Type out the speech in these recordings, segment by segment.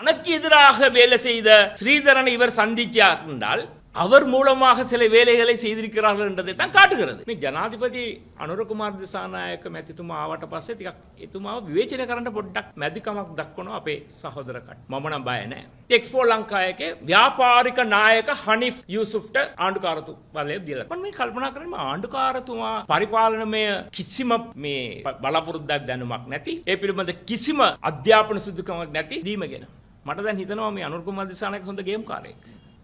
தனக்கு எதிராக வேலை செய்த ஸ்ரீதரனை இவர் சந்திச்சார் என்றால் அவர் மூலமாக சில வேலைகளை செய்திருக்கிறார்கள் என்றதை தான் காட்டுகிறது මේ ජනාධිපති අනුරකුමාර දිසානායක මැතිතුමා ආවට පස්සේ ටිකක් එතුමාව විවේචනය කරන්න පොඩ්ඩක් මැදිකමක් දක්වනවා අපේ සහෝදරකට මම නම් බය නැහැ ටෙක්ස්පෝ ලංකායකේ ව්‍යාපාරික නායක හනිෆ් යූසුෆ්ට ආණ්ඩුකාරතු බලය දීලා මම මේ කල්පනා කරන්නේ මේ ආණ්ඩුකාරතුමා පරිපාලනමය කිසිම මේ බලාපොරොත්තුවක් දැනුමක් නැති ඒ පිළිබඳ කිසිම අධ්‍යාපන සුදුකමක් නැති දීම ගැන මට දැන් හිතනවා මේ අනුරකුමාර දිසානායක හොඳ ගේම් කාරයෙක්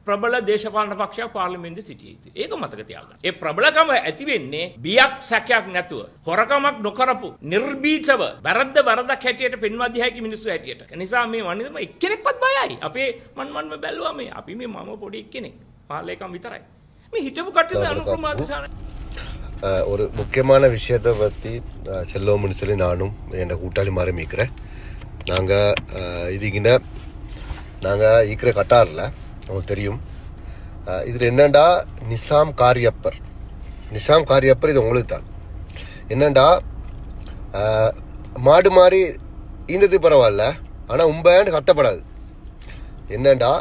ප්‍රබල දේශපාලන පක්ෂයක් පාර්ලිමේන්තු සිටිය යුතුයි. ඒක මතක තියාගන්න. ඒ ප්‍රබලකම ඇති වෙන්නේ බියක් සැකයක් නැතුව හොරකමක් නොකරපු නිර්භීතව වැරද්ද වරදක් හැටියට පෙන්වා දිය හැකි මිනිස්සු හැටියට. ඒ නිසා මේ වනිදම එක්කෙනෙක්වත් බයයි. අපේ මන් මන්ම බැලුවා මේ අපි මේ මම පොඩි එක්කෙනෙක්. පාලේකම් විතරයි. මේ හිටපු කට්ටිය අනුකුමාර දිසානායක அஹ், ஒரு முக்கியமான விஷயத்தை பற்றி செல்வம்னு சொல்லி நானும் என் கூட்டாளி மாதிரி மீக்கிறேன் நாங்கள் இதுக்கிட்ட நாங்கள் இருக்கிற கட்டாரில் உங்களுக்கு தெரியும். இதில் என்னண்டா நிசாம் காரியப்பர்? நிசாம் காரியப்பர் இது உங்களுக்கு தான். என்னண்டா மாடு மாதிரி ஈந்தது பரவாயில்ல ஆனால் உம்பேன்னு கத்தப்படாது. என்னண்டா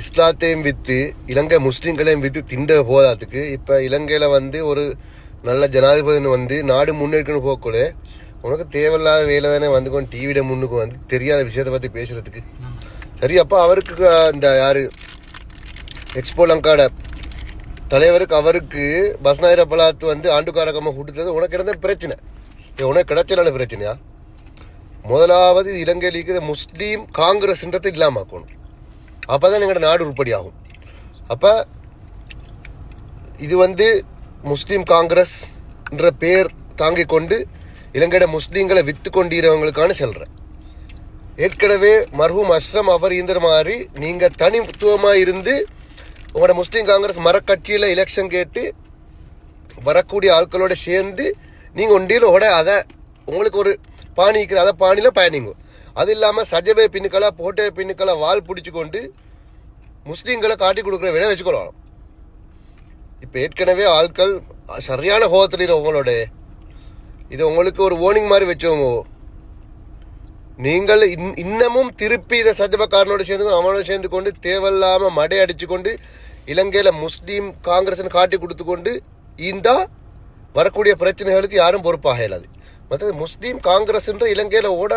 இஸ்லாத்தையும் விற்று இலங்கை முஸ்லீம்களையும் விற்று திண்ட போதாதுக்கு இப்போ இலங்கையில் வந்து ஒரு நல்ல ஜனாதிபதினு வந்து நாடு முன்னேற்கணும் போகக்கூட உனக்கு தேவையில்லாத வேலை தானே வந்து கொண்டு டிவியிட முன்னுக்கு வந்து தெரியாத விஷயத்தை பற்றி பேசுறதுக்கு. சரி அப்போ அவருக்கு இந்த யார்? எக்ஸ்போ லங்காட தலைவருக்கு அவருக்கு பஸ்நாயிர பலாத்து வந்து ஆண்டுக்காரகமாக கொடுத்தது உனக்கு இருந்த பிரச்சனை? உனக்கு கிடைச்சனால பிரச்சனையா? முதலாவது இலங்கையில் இருக்கிற முஸ்லீம் காங்கிரஸ்ன்றதை இல்லாமக்கணும். அப்போ தான் எங்களோட நாடு உருப்படி ஆகும் அப்போ இது வந்து முஸ்லீம் காங்கிரஸ் என்ற பேர் தாங்கிக் கொண்டு இலங்கையோட முஸ்லீம்களை வித்து கொண்டிருவங்களுக்கான செல்றேன். ஏற்கனவே மர்ஹூம் அஸ்ரம் அவர் இந்த மாதிரி நீங்கள் தனித்துவமாக இருந்து உங்களோட முஸ்லீம் காங்கிரஸ் மரக்கட்சியில் எலெக்ஷன் கேட்டு வரக்கூடிய ஆட்களோட சேர்ந்து நீங்கள் ஒண்டியில் அதை உங்களுக்கு ஒரு பாணி இருக்கிற அதை பாணியில் பயணிங்க. அது இல்லாமல் சஜவே பின்னுக்களை போட்டே பின்னுக்களை வால் பிடிச்சி கொண்டு முஸ்லீம்களை காட்டி கொடுக்குற விட வச்சுக்கொள்ளலாம். இப்போ ஏற்கனவே ஆட்கள் சரியான கோபத்தில் உங்களோட இது உங்களுக்கு ஒரு வார்னிங் மாதிரி வச்சோங்க நீங்கள் இன் இன்னமும் திருப்பி இதை சஜபக்காரனோடு சேர்ந்து அவனோட சேர்ந்து கொண்டு தேவையில்லாமல் மடை அடித்து கொண்டு இலங்கையில் முஸ்லீம் காங்கிரஸ்னு காட்டி கொடுத்து கொண்டு இந்தா வரக்கூடிய பிரச்சனைகளுக்கு யாரும் பொறுப்பாக இயலாது மற்றது முஸ்லீம் காங்கிரஸ்ன்ற இலங்கையில் ஓட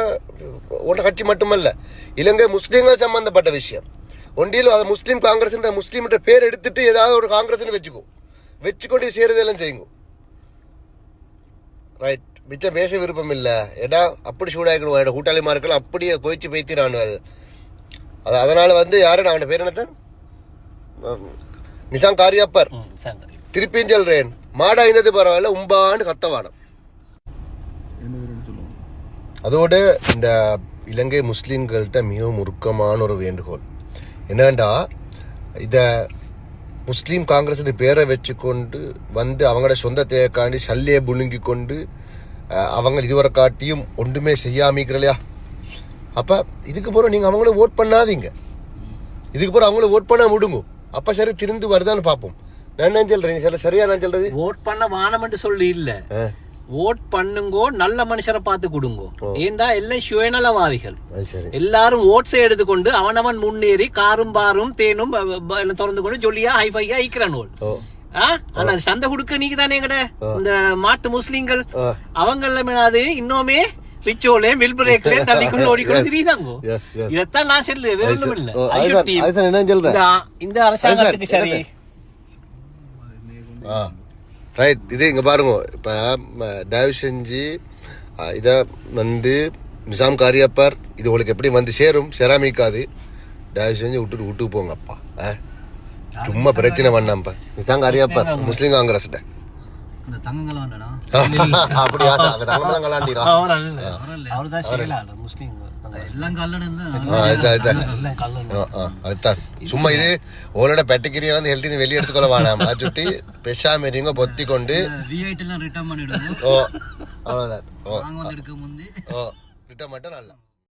ஓட கட்சி மட்டுமல்ல இலங்கை முஸ்லீம்கள் சம்பந்தப்பட்ட விஷயம். ஒன்றியில் அது முஸ்லீம் காங்கிரஸ்ன்ற முஸ்லீம்ன்ற பேர் எடுத்துட்டு ஏதாவது ஒரு காங்கிரஸ்னு வச்சுக்கோ. வச்சுக்கொண்டு செய்கிறதெல்லாம் செய்யுங்க. ரைட் மிச்சம் பேச விருப்பம் இல்லை. ஏடா அப்படி சூடாக்கணும் என்னோட கூட்டாளிமார்கள் அப்படியே கொதிச்சு பேத்தினானுவல் அது அதனால் வந்து யாரு? அவன் பேர் என்னத்தான் நிசாம் காரியப்பர். திருப்பியும் சொல்றேன் மாடா இருந்தது பரவாயில்ல உம்பான்னு கத்தவானம் அதோடு இந்த இலங்கை முஸ்லீம்கள்கிட்ட மிகவும் உருக்கமான ஒரு வேண்டுகோள். என்னண்டா இதை முஸ்லீம் காங்கிரஸ் பேரை வச்சுக்கொண்டு வந்து அவங்களோட சொந்த தேவைக்காண்டி சல்லியை புழுங்கி கொண்டு அஹ், அவங்க இதுவரை காட்டியும் ஒன்றுமே செய்யாமிக்கிற இல்லையா அப்போ இதுக்கு பிறகு நீங்கள் அவங்கள ஓட் பண்ணாதீங்க. இதுக்கு பிறகு அவங்கள ஓட் பண்ண விடுங்க. அப்போ சரி திருந்து வருதான்னு பார்ப்போம். நான் என்ன சொல்கிறேன் சில சரியா நான் சொல்கிறது ஓட் பண்ண வானம்னு சொல்லி இல்ல. ஓட் பண்ணுங்கோ நல்ல மனுஷரை பார்த்து கொடுங்கோ. ஏண்டா எல்லாம் சுயநலவாதிகள்? எல்லாரும் ஓட்ஸை எடுத்துக்கொண்டு அவனவன் முன்னேறி காரும் பாரும் தேனும் திறந்து கொண்டு ஜொல்லியா ஹைஃபையா ஈக்கிறான் ஓ. ஆ? ஆனா சந்தை கொடுக்க நீங்க தானே எங்கட இந்த மாட்டு முஸ்லிம்கள். ஆ. அவங்க எல்லாம் இன்னுமே ரிச்சோலே மில் பிரேக்ல தள்ளிக்கொண்டு ஓடிக்கொண்டு திரியுதாங்கோ? இதத்தான் நான் சொல்லு வேற ஒண்ணும் இல்ல? இந்த- அரசாங்கத்துக்கு சரி. ரைட் இது இங்கே பாருங்க. இப்போ தயவு செஞ்சு இதை வந்து நிசாம் காரியப்பர் இது உங்களுக்கு எப்படி வந்து சேரும்? சேராமிக்காது. தயவு செஞ்சு விட்டுட்டு விட்டு போங்கப்பா. ஆ சும்மா பிரச்சனை பண்ணாம்ப்பா நிசாம் காரியப்பர் முஸ்லீம் காங்கிரஸ்ட அப்படியா அவர் தான் முஸ்லீம். அதுதான். சும்மா இது உங்களோட பெட்டக்கிரியை வந்து ஹெல்த்தி வெளியே எடுத்துக்கொள்ள வேணாம். சுட்டி பெஷாம இருங்க பொத்தி கொண்டு ரிட்டர்ன் ஓ அவ்வளோதான் ஓ ஓ ரிட்டன் மட்டும் நல்லா.